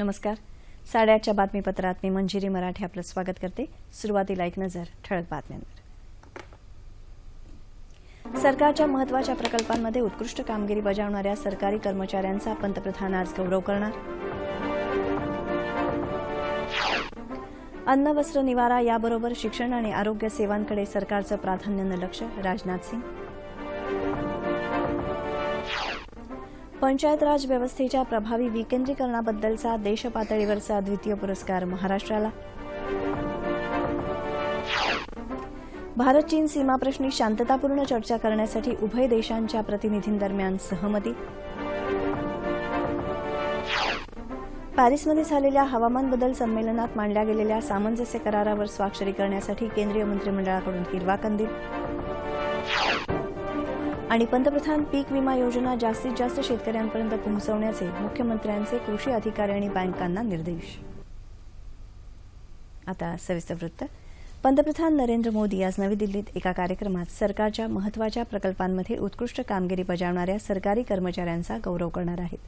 नमस्कार. साडेआठच्या बातमीपत्रात मी मंजिरी मराठे आपलं स्वागत करते. सुरुवातीला एक नजर ठळक बातम्यांवर. सरकारच्या महत्त्वाच्या प्रकल्पांमध्ये उत्कृष्ट कामगिरी बजावणाऱ्या सरकारी कर्मचाऱ्यांचा पंतप्रधान आज गौरव करणार. अन्न वस्त्र निवारा याबरोबर शिक्षण आणि आरोग्य सेवांकडे सरकारचं प्राधान्यानं लक्ष. राजनाथ सिंग पंचायत राज व्यवस्थेच्या प्रभावी विकेंद्रीकरणाबद्दलचा देशपातळीवरचा द्वितीय पुरस्कार महाराष्ट्राला. भारत चीन सीमाप्रश्नी शांततापूर्ण चर्चा करण्यासाठी उभय देशांच्या प्रतिनिधींदरम्यान सहमती. पॅरिसमध्ये झालेल्या हवामान बदल संमेलनात मांडल्या गेलेल्या सामंजस्य करारावर स्वाक्षरी करण्यासाठी केंद्रीय मंत्रिमंडळाकडून हिरवा कंदील. आणि पंतप्रधान पीक विमा योजना जास्तीत जास्त शेतकऱ्यांपर्यंत पोहोचवण्याचे मुख्यमंत्र्यांचे कृषी अधिकारी आणि बँकांना निर्देश. आता सविस्तर वृत्त. पंतप्रधान नरेंद्र मोदी आज नवी दिल्लीत एका कार्यक्रमात सरकारच्या महत्त्वाच्या प्रकल्पांमध्ये उत्कृष्ट कामगिरी बजावणाऱ्या सरकारी कर्मचाऱ्यांचा गौरव करणार आहेत.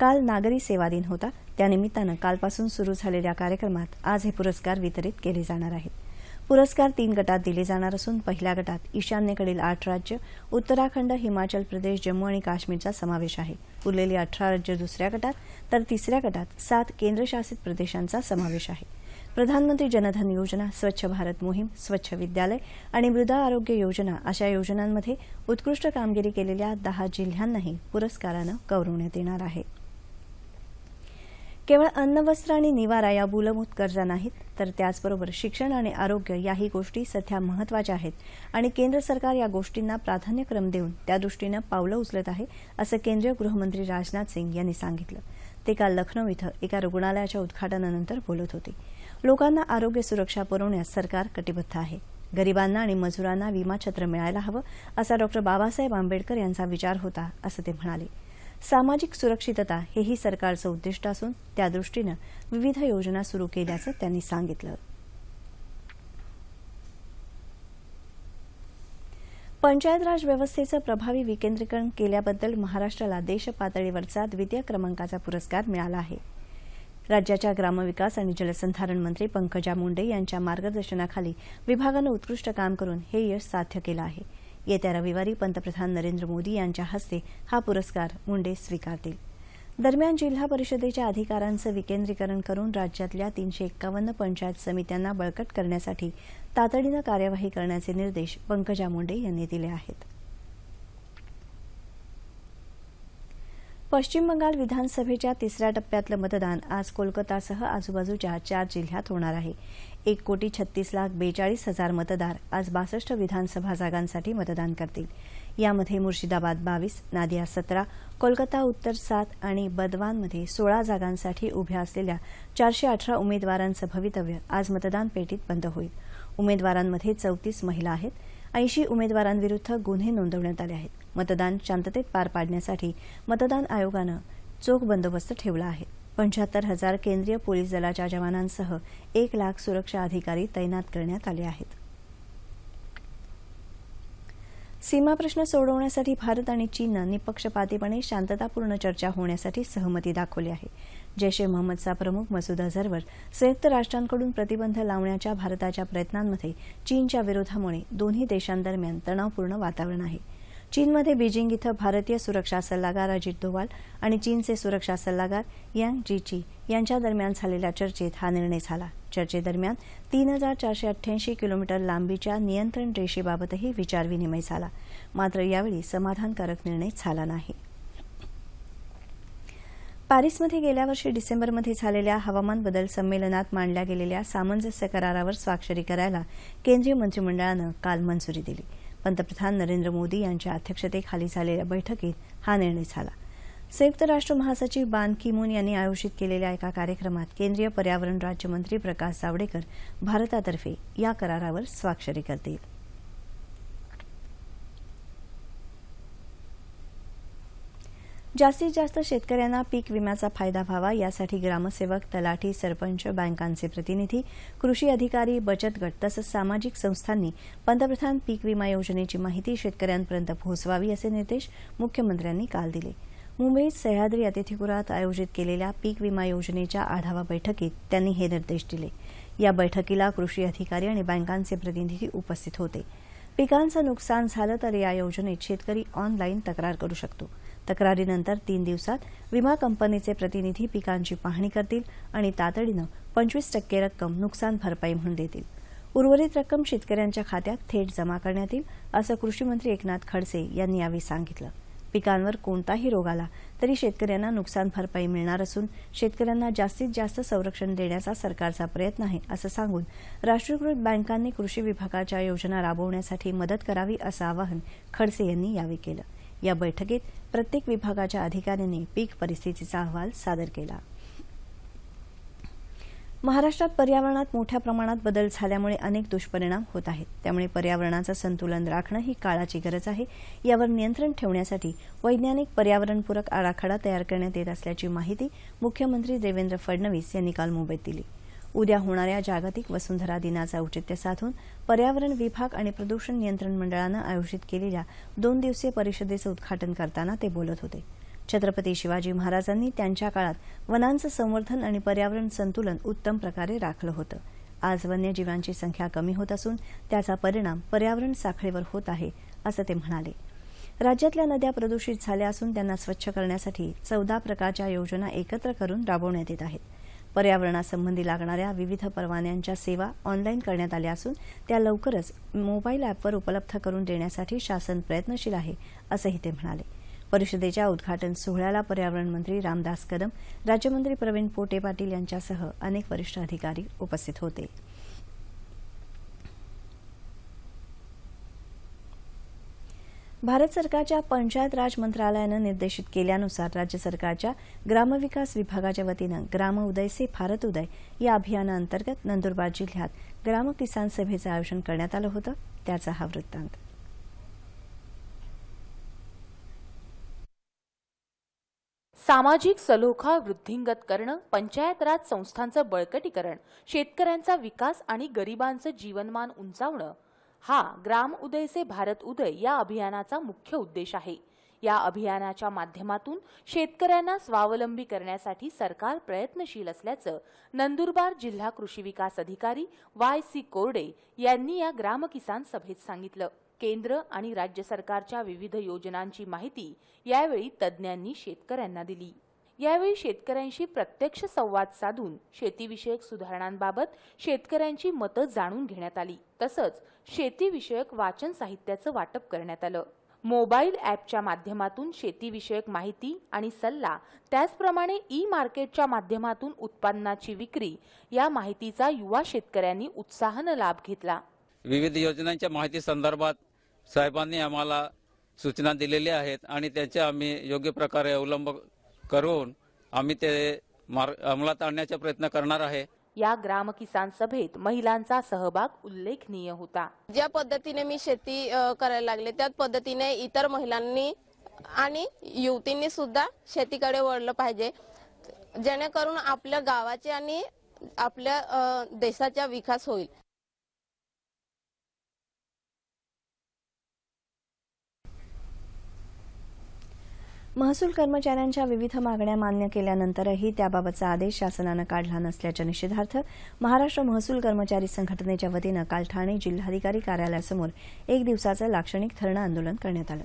काल नागरी सेवा दिन होता. त्यानिमित्तानं कालपासून सुरू झालेल्या कार्यक्रमात आज हे पुरस्कार वितरित केले जाणार आहेत. पुरस्कार तीन गटात दिले जाणार असून पहिल्या गटात ईशान्येकडील आठ राज्य उत्तराखंड हिमाचल प्रदेश जम्मू आणि काश्मीरचा समावेश आहे. उरलेली अठरा राज्य दुसऱ्या गटात तर तिसऱ्या गटात सात केंद्रशासित प्रदेशांचा समावेश आहे. प्रधानमंत्री जनधन योजना स्वच्छ भारत मोहीम स्वच्छ विद्यालय आणि मृदा आरोग्य योजना अशा योजनांमध्ये उत्कृष्ट कामगिरी केलेल्या दहा जिल्ह्यांनाही पुरस्कारानं गौरवण्यात येणार आहे. केवळ अन्न वस्त्र आणि निवारा या मूलभूत गरजा नाहीत तर त्याचबरोबर शिक्षण आणि आरोग्य याही गोष्टी सध्या महत्त्वाच्या आहेत. आणि केंद्र सरकार या गोष्टींना प्राधान्यक्रम देऊन त्या दृष्टीनं पावलं उचलत आहे असं केंद्रीय गृहमंत्री राजनाथ सिंग यांनी सांगितलं. ते काल लखनौ इथं एका रुग्णालयाच्या उद्घाटनानंतर बोलत होते. लोकांना आरोग्य सुरक्षा पुरवण्यास सरकार कटिबद्ध आहे. गरिबांना आणि मजुरांना विमाछत्र मिळायला हवं असा डॉक्टर बाबासाहेब आंबेडकर यांचा विचार होता असं ते म्हणाले. सामाजिक सुरक्षितता हेही सरकारचं उद्दिष्ट असून त्यादृष्टीनं विविध योजना सुरू केल्याचं त्यांनी सांगितलं. पंचायत राज व्यवस्थेचं प्रभावी विकेंद्रीकरण केल्याबद्दल महाराष्ट्राला देशपातळीवरचा द्वितीय क्रमांकाचा पुरस्कार मिळाला आहे. राज्याच्या ग्रामविकास आणि जलसंधारण मंत्री पंकजा मुंडे यांच्या मार्गदर्शनाखाली विभागानं उत्कृष्ट काम करून हे यश साध्य केलं आहे. येत्या रविवारी पंतप्रधान नरेंद्र मोदी यांच्या हस्ते हा पुरस्कार मुंडे स्वीकारतील. दरम्यान जिल्हा परिषदेच्या अधिकारांचं विकेंद्रीकरण करून राज्यातल्या तीनशे एक्कावन्न पंचायत समित्यांना बळकट करण्यासाठी तातडीनं कार्यवाही करण्याचे निर्देश पंकजा मुंडे यांनी दिले आहेत. पश्चिम बंगाल विधानसभेच्या तिसऱ्या टप्प्यातलं मतदान आज कोलकातासह आजूबाजूच्या चार जिल्ह्यात होणार आहे. एक कोटी छत्तीस लाख बेचाळीस हजार मतदार आज बासष्ट विधानसभा जागांसाठी मतदान करतील. यामध्ये मुर्शिदाबाद बावीस नादिया सतरा कोलकाता उत्तर सात आणि बदवानमध्ये सोळा जागांसाठी उभ्या असलेल्या चारशे अठरा उमेदवारांचं भवितव्य आज मतदान पेटीत बंद होईल. उमेदवारांमध्ये चौतीस महिला आहेत. ऐंशी उमेदवारांविरुद्ध गुन्हे नोंदवण्यात आले आहेत. मतदान शांततेत पार पाडण्यासाठी मतदान आयोगानं चोख बंदोबस्त ठेवला आहे. पंच्याहत्तर हजार केंद्रीय पोलीस दलाच्या जवानांसह एक लाख सुरक्षा अधिकारी तैनात करण्यात आले आहेत. सीमा प्रश्न सोडवण्यासाठी भारत आणि चीननं निपक्षपातीपणे शांततापूर्ण चर्चा होण्यासाठी सहमती दाखवली आहे. जैश ए मोहम्मदचा प्रमुख मसूद अझरवर संयुक्त राष्ट्रांकडून प्रतिबंध लावण्याच्या भारताच्या प्रयत्नांमध्ये चीनच्या विरोधामुळे दोन्ही देशांदरम्यान तणावपूर्ण वातावरण आहे. चीनमध्ये बीजिंग इथं भारतीय सुरक्षा सल्लागार अजित डोवाल आणि चीनचे सुरक्षा सल्लागार यांग जीची यांच्या दरम्यान झालेल्या चर्चेत हा निर्णय झाला. चर्चेदरम्यान तीन हजार चारशे अठ्ठ्याऐंशी किलोमीटर लांबीच्या नियंत्रण रेषेबाबतही विचारविनिमय झाला. मात्र यावेळी समाधानकारक निर्णय झाला नाही. पॅरिसमध्ये गेल्या वर्षी डिसेंबरमध्ये झालेल्या हवामान बदल संमेलनात मांडल्या गेलेल्या सामंजस्य करारावर स्वाक्षरी करायला केंद्रीय मंत्रिमंडळानं काल मंजुरी दिली. पंतप्रधान नरेंद्र मोदी यांच्या अध्यक्षतेखाली झालेल्या बैठकीत हा निर्णय झाला. संयुक्त राष्ट्र महासचिव बान किमून यांनी आयोजित केलेल्या एका कार्यक्रमात केंद्रीय पर्यावरण राज्यमंत्री प्रकाश जावडेकर भारतातर्फे या करारावर स्वाक्षरी करतील. जास्तीत जास्त शेतकऱ्यांना पीक विम्याचा फायदा व्हावा यासाठी ग्रामसेवक तलाठी सरपंच बँकांचे प्रतिनिधी कृषी अधिकारी बचत गट तसंच सामाजिक संस्थांनी पंतप्रधान पीक विमा योजनेची माहिती शेतकऱ्यांपर्यंत पोहोचवावी असे निर्देश मुख्यमंत्र्यांनी काल दिले. मुंबईत सह्याद्री अतिथीगृहात आयोजित केलेल्या पीक विमा योजनेच्या आढावा बैठकीत त्यांनी हे निर्देश दिले. या बैठकीला कृषी अधिकारी आणि बँकांचे प्रतिनिधी उपस्थित होते. पिकांचं नुकसान झालं तर या योजनेत शेतकरी ऑनलाईन तक्रार करू शकतो. तक्रारीनंतर तीन दिवसात विमा कंपनीचे प्रतिनिधी पिकांची पाहणी करतील आणि तातडीनं पंचवीस टक्के रक्कम नुकसान भरपाई म्हणून देतील. उर्वरित रक्कम शेतकऱ्यांच्या खात्यात थेट जमा करण्यात येईल असं कृषीमंत्री एकनाथ खडसे यांनी यावेळी सांगितलं. पिकांवर कोणताही रोग आला तरी शेतकऱ्यांना नुकसान भरपाई मिळणार असून शेतकऱ्यांना जास्तीत जास्त संरक्षण देण्याचा सरकारचा प्रयत्न आहे असं सांगून राष्ट्रीयकृत बँकांनी कृषी विभागाच्या योजना राबवण्यासाठी मदत करावी असं आवाहन खडसे यांनी यावेळी केलं. या बैठकीत प्रत्येक विभागाच्या अधिकाऱ्यांनी पीक परिस्थितीचा अहवाल सादर केला. महाराष्ट्रात पर्यावरणात मोठ्या प्रमाणात बदल झाल्यामुळे अनेक दुष्परिणाम होत आहेत. त्यामुळे पर्यावरणाचं संतुलन राखणं ही काळाची गरज आहे. यावर नियंत्रण ठेवण्यासाठी वैज्ञानिक पर्यावरणपूरक आराखडा तयार करण्यात येत असल्याची माहिती मुख्यमंत्री देवेंद्र फडणवीस यांनी काल मुंबईत दिली. उद्या होणाऱ्या जागतिक वसुंधरा दिनाचं औचित्य साधून पर्यावरण विभाग आणि प्रदूषण नियंत्रण मंडळानं आयोजित केलेल्या दोन दिवसीय परिषदेचं उद्घाटन करताना ते बोलत होते. छत्रपती शिवाजी महाराजांनी त्यांच्या काळात वनांचं संवर्धन आणि पर्यावरण संतुलन उत्तम प्रकारे राखलं होतं. आज वन्यजीवांची संख्या कमी होत असून त्याचा परिणाम पर्यावरण साखळीवर होत आहे असं ते म्हणाले. राज्यातल्या नद्या प्रदूषित झाल्या असून त्यांना स्वच्छ करण्यासाठी चौदा प्रकारच्या योजना एकत्र करून राबवण्यात येत आहेत. पर्यावरणासंबंधी लागणाऱ्या विविध परवान्यांच्या सेवा ऑनलाईन करण्यात आल्या असून त्या लवकरच मोबाईल ॲपवर उपलब्ध करून देण्यासाठी शासन प्रयत्नशील आहे असंही ते म्हणाले. परिषदेच्या उद्घाटन सोहळ्याला पर्यावरण मंत्री रामदास कदम राज्यमंत्री प्रवीण पोटे पाटील यांच्यासह अनेक वरिष्ठ अधिकारी उपस्थित होते. भारत सरकारच्या पंचायत राज मंत्रालयानं निर्देशित केल्यानुसार राज्य सरकारच्या ग्रामविकास विभागाच्या वतीनं ग्राम उदय से भारत उदय या अभियानाअंतर्गत नंदुरबार जिल्ह्यात ग्राम किसान सभेचं आयोजन करण्यात आलं होतं. त्याचा हा वृत्तांत. सामाजिक सलोखा वृद्धिंगत करणं पंचायत राज संस्थांचं बळकटीकरण शेतकऱ्यांचा विकास आणि गरिबांचं जीवनमान उंचावणं हा ग्राम उदय से भारत उदय या अभियानाचा मुख्य उद्देश आहे. या अभियानाच्या माध्यमातून शेतकऱ्यांना स्वावलंबी करण्यासाठी सरकार प्रयत्नशील असल्याचं नंदुरबार जिल्हा कृषी विकास अधिकारी वाय सी कोरडे यांनी या ग्राम किसान सभेत सांगितलं. केंद्र आणि राज्य सरकारच्या विविध योजनांची माहिती यावेळी तज्ज्ञांनी शेतकऱ्यांना दिली. यावेळी शेतकऱ्यांशी प्रत्यक्ष संवाद साधून शेतीविषयक सुधारणांबाबत शेतकऱ्यांची मतं जाणून घेण्यात आली. तसंच शेतीविषयक वाचन साहित्याचं वाटप करण्यात आलं. मोबाईल ॲपच्या माध्यमातून शेतीविषयक माहिती आणि सल्ला त्याचप्रमाणे ई मार्केटच्या माध्यमातून उत्पन्नाची विक्री या माहितीचा युवा शेतकऱ्यांनी उत्साहानं लाभ घेतला. विविध योजनांच्या माहिती संदर्भात साहेबांनी आम्हाला सूचना दिलेल्या आहेत आणि त्याचे आम्ही योग्य प्रकारे अवलंब करून आम्ही ते अंमलात आणण्याचा प्रयत्न करणार आहे. या ग्राम किसान सभेत महिलांचा सहभाग उल्लेखनीय होता. ज्या पद्धतीने मी शेती करायला लागले त्याच पद्धतीने इतर महिलांनी आणि युवतींनी सुद्धा शेतीकडे वळलं पाहिजे. जेणेकरून आपल्या गावाचे आणि आपल्या देशाचा विकास होईल. महसूल कर्मचाऱ्यांच्या विविध मागण्या मान्य केल्यानंतरही त्याबाबतचा आदेश शासनानं काढला नसल्याच्या निषेधार्थ महाराष्ट्र महसूल कर्मचारी संघटनेच्या वतीनं काल ठाणे जिल्हाधिकारी कार्यालयासमोर एक दिवसाचं लाक्षणिक धरणं आंदोलन करण्यात आलं.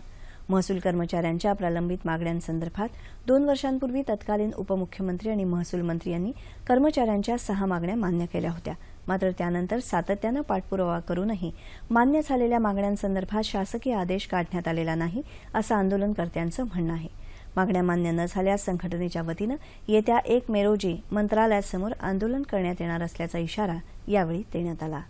महसूल कर्मचाऱ्यांच्या प्रलंबित मागण्यांसंदर्भात दोन वर्षांपूर्वी तत्कालीन उपमुख्यमंत्री आणि महसूल मंत्री यांनी कर्मचाऱ्यांच्या सहा मागण्या मान्य केल्या होत्या. मात्र त्यानंतर सातत्यानं पाठपुरावा करूनही मान्य झालेल्या मागण्यांसंदर्भात शासकीय आदेश काढण्यात आलेला नाही असं आंदोलनकर्त्यांचं म्हणणं आहे. मागण्या मान्य न झाल्यास संघटनेच्या वतीनं येत्या एक मे रोजी मंत्रालयासमोर आंदोलन करण्यात येणार असल्याचा इशारा यावेळी देण्यात आला.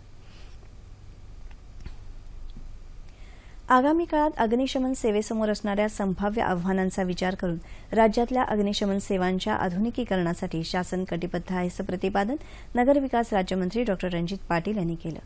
आगामी काळात अग्निशमन सेवेसमोर असणाऱ्या संभाव्य आव्हानांचा विचार करून राज्यातल्या अग्निशमन सेवांच्या आधुनिकीकरणासाठी शासन कटिबद्ध आहे असं प्रतिपादन नगरविकास राज्यमंत्री डॉ रणजित पाटील यांनी केलं.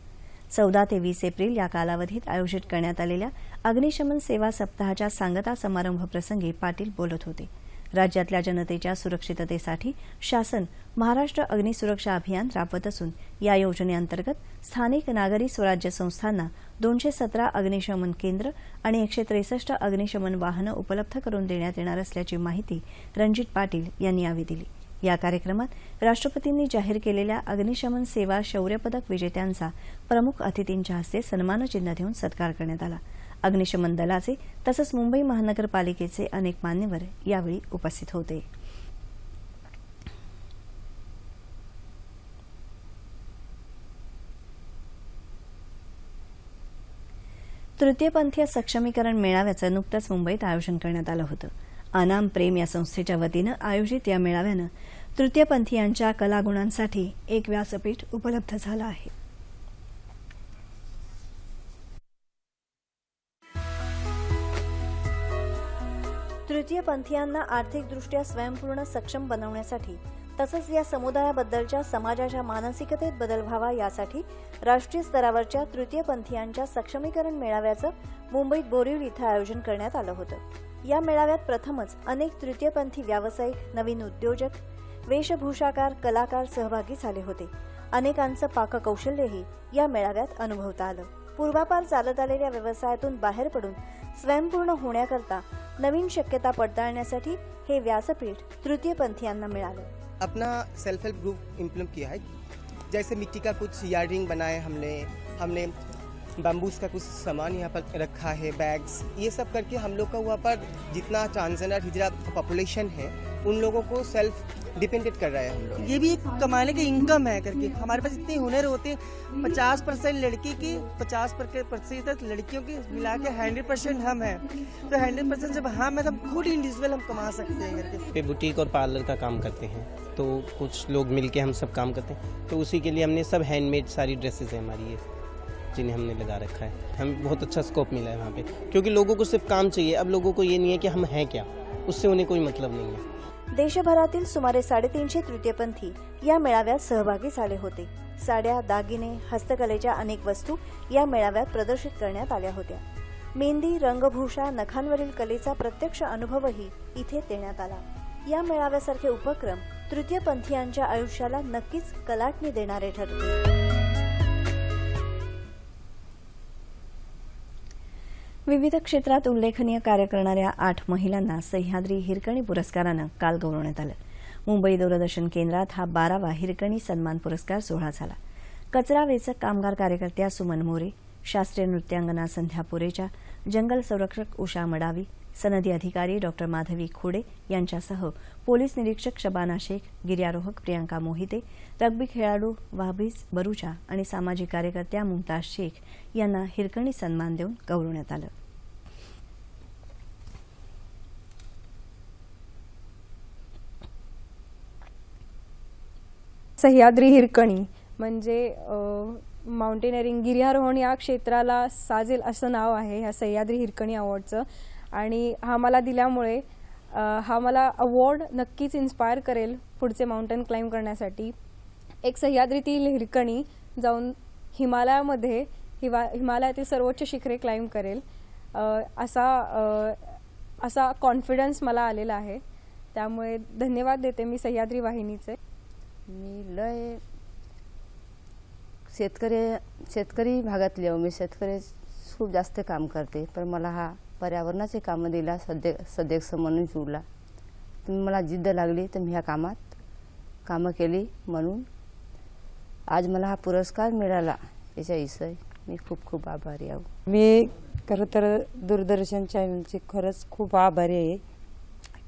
चौदा ते वीस एप्रिल या कालावधीत आयोजित करण्यात आलेल्या अग्निशमन सेवा सप्ताहाच्या सांगता समारंभ प्रसंगी पाटील बोलत होते. राज्यातल्या जनतेच्या सुरक्षिततेसाठी शासन महाराष्ट्र अग्निसुरक्षा अभियान राबवत असून या योजनेअंतर्गत स्थानिक नागरी स्वराज्य संस्थांना दोनशे सतरा अग्निशमन केंद्र आणि एकशे त्रेसष्ट अग्निशमन वाहनं उपलब्ध करून देण्यात येणार असल्याची माहिती रणजित पाटील यांनी यावेळी दिली. या कार्यक्रमात राष्ट्रपतींनी जाहीर केलेल्या अग्निशमन सेवा शौर्य पदक विजेत्यांचा प्रमुख अतिथींच्या हस्ते सन्मानचिन्ह देऊन सत्कार करण्यात आला. अग्निशमन दलाचे तसंच मुंबई महानगरपालिकेचे अनेक मान्यवर यावेळी उपस्थित होते. तृतीयपंथीय सक्षमीकरण मेळाव्याचं नुकतंच मुंबईत आयोजन करण्यात आलं होतं. अनाम प्रेम या संस्थेच्या वतीनं आयोजित या मेळाव्यानं तृतीयपंथीयांच्या कलागुणांसाठी एक व्यासपीठ उपलब्ध झालं आहे. तृतीयपंथीयांना आर्थिकदृष्ट्या स्वयंपूर्ण सक्षम बनवण्यासाठी तसंच या समुदायाबद्दलच्या समाजाच्या मानसिकतेत बदल व्हावा यासाठी राष्ट्रीय स्तरावरच्या तृतीयपंथीयांच्या सक्षमीकरण मेळाव्याचं मुंबईत बोरिवली इथं आयोजन करण्यात आलं होतं. या मेळाव्यात प्रथमच अनेक तृतीयपंथी व्यावसायिक नवीन उद्योजक वेशभूषाकार कलाकार सहभागी झाले होते. अनेकांचं पाककौशल्यही या मेळाव्यात अनुभवता आलं. पूर्वापार चालत आलेल्या व्यवसायातून बाहेर पडून स्वयंपूर्ण होण्याकरता नवीन शक्यता पडताळण्यासाठी हे व्यासपीठ तृतीयपंथीयांना मिळालं. अपना सेल्फ हेल्प ग्रुप इम्प्लीमेंट किया है. जैसे मिट्टी का कुछ यार्डिंग बनाए हमने हमने बम्बूस का कुछ सामान यहाँ पर रखा है बैग्स ये सब करके हम लोग का वहाँ पर जितना ट्रांसजेंडर हिजरा पॉपुलेशन है, उन लोगों को सेल्फ डिपेंडेंट कर रहा है हम लोग। ये भी एक कमाने का इनकम है करके। हमारे पास इतने हुनर होते हैं, पचास परसेंट लड़की की, पचास प्रतिशत लड़कियों की मिला के हंड्रेड परसेंट हम हैं। तो हंड्रेड परसेंट जब हम है, तब खुद इंडिविजुअल हम कमा सकते हैं करके। बुटीक और पार्लर का काम करते हैं तो कुछ लोग मिलके हम सब काम करते हैं। तो उसी के लिए हमने सब हैंडमेड सारी ड्रेसेस है हमारी ये। जिन्हें हमने लगा रखा है। हमें बहुत अच्छा स्कोप मिला है वहाँ पे। क्योंकि लोगों को सिर्फ काम चाहिए। अब लोगों को ये नहीं है कि हम हैं क्या। उससे उन्हें कोई मतलब नहीं है। देशभरातील सुमारे साडेतीनशे तृतीयपंथी या मेळाव्यात सहभागी झाले होते. साड्या दागिने हस्तकलेच्या अनेक वस्तू या मेळाव्यात प्रदर्शित करण्यात आल्या होत्या. मेहंदी रंगभूषा नखांवरील कलेचा प्रत्यक्ष अनुभवही इथे देण्यात आला. या मेळाव्यासारखे उपक्रम तृतीयपंथीयांच्या आयुष्याला नक्कीच कलाटणी देणारे ठरतील. विविध क्षेत्रात उल्लेखनीय कार्य करणाऱ्या आठ महिलांना सह्याद्री हिरकणी पुरस्कारानं काल गौरवण्यात आलं. मुंबई दूरदर्शन केंद्रात हा बारावा हिरकणी सन्मान पुरस्कार सोहळा झाला. कचरा वेचक कामगार कार्यकर्त्या सुमन मोरे शास्त्रीय नृत्यांगना संध्या पुरेच्या जंगल संरक्षक उषा मडावी सनदी अधिकारी डॉक्टर माधवी खोडे यांच्यासह पोलीस निरीक्षक शबाना शेख गिर्यारोहक प्रियांका मोहिते रग्बी खेळाडू वाबीज बरुचा आणि सामाजिक कार्यकर्त्या मुमताज शेख यांना हिरकणी सन्मान देऊन गौरवण्यात आलं. सह्याद्री हिरकणी म्हणजे माउंटेनरिंग गिर्यारोहण या क्षेत्राला साजेल असं नाव आहे ह्या सह्याद्री हिरकणी अवॉर्डचं. आणि हा मला दिल्यामुळे हा मला अवॉर्ड नक्कीच इन्स्पायर करेल पुढचे माउंटेन क्लाइम्ब करण्यासाठी. एक सह्याद्रीतील हिरकणी जाऊन हिमालयामध्ये हिवा हिमालयातील सर्वोच्च शिखरे क्लाइम्ब करेल. असा असा कॉन्फिडन्स मला आलेला आहे. त्यामुळे धन्यवाद देते मी सह्याद्री वाहिनीचे. मी लय शेतकरी शेतकरी भागातली आहो. मी शेतकरी खूप जास्त काम करते पण मला हा पर्यावरणाचे कामं दिला सध्या सदस्य म्हणून जुळला तुम्ही मला जिद्द लागली तर मी ह्या कामात कामं केली म्हणून. आज मला हा पुरस्कार मिळाला याच्या इसय मी खूप खूप आभारी आहो. मी खरं तर दूरदर्शन चॅनलचे खरंच खूप आभारी आहे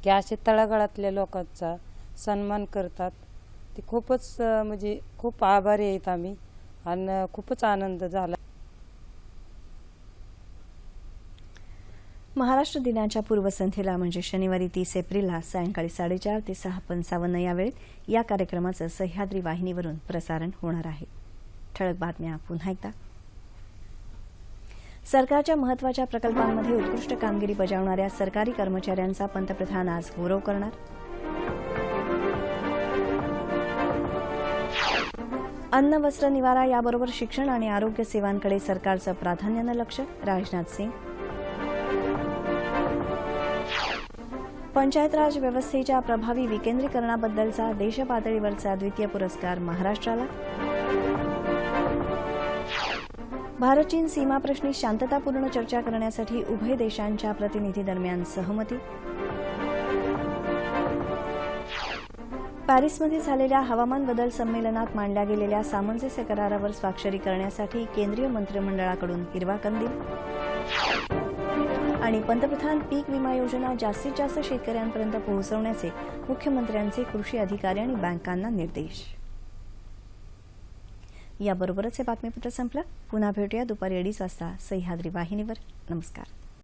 की असे तळागाळातल्या लोकांचा सन्मान करतात. ते खूपच म्हणजे खूप आभारी आहेत आम्ही आणि खूपच आनंद झाला. महाराष्ट्र दिनाच्या पूर्वसंध्येला म्हणजे शनिवारी तीस एप्रिलला सायंकाळी साडेचार ते सहा पंचावन्न या वेळेत या कार्यक्रमाचं सह्याद्री वाहिनीवरून प्रसारण होणार आहे. ठळक बातम्या पुन्हा एकदा. सरकारच्या महत्त्वाच्या प्रकल्पांमध्ये उत्कृष्ट कामगिरी बजावणाऱ्या सरकारी कर्मचाऱ्यांचा पंतप्रधान आज गौरव करणार. अन्न वस्त्र निवारा याबरोबर शिक्षण आणि आरोग्य सेवांकडे सरकारचं प्राधान्यानं लक्ष. राजनाथ सिंग पंचायत राज व्यवस्थेच्या प्रभावी विकेंद्रीकरणाबद्दलचा देशपातळीवरचा द्वितीय पुरस्कार महाराष्ट्राला. भारत चीन सीमाप्रश्नी शांततापूर्ण चर्चा करण्यासाठी उभय देशांच्या प्रतिनिधी दरम्यान सहमती. पॅरिसमध्ये झालेल्या हवामान बदल संमेलनात मांडल्या गेलेल्या सामंजस्य करारावर स्वाक्षरी करण्यासाठी केंद्रीय मंत्रिमंडळाकडून हिरवा कंदील आणि पंतप्रधान पीक विमा योजना जास्तीत जास्त शेतकऱ्यांपर्यंत पोहोचवण्याचे मुख्यमंत्र्यांचे कृषी अधिकारी आणि बँकांना निर्देश. याबरोबरच हे बातमीपत्र संपलं. पुन्हा भेटूया दुपारी अडीच वाजता सह्याद्री वाहिनीवर. नमस्कार.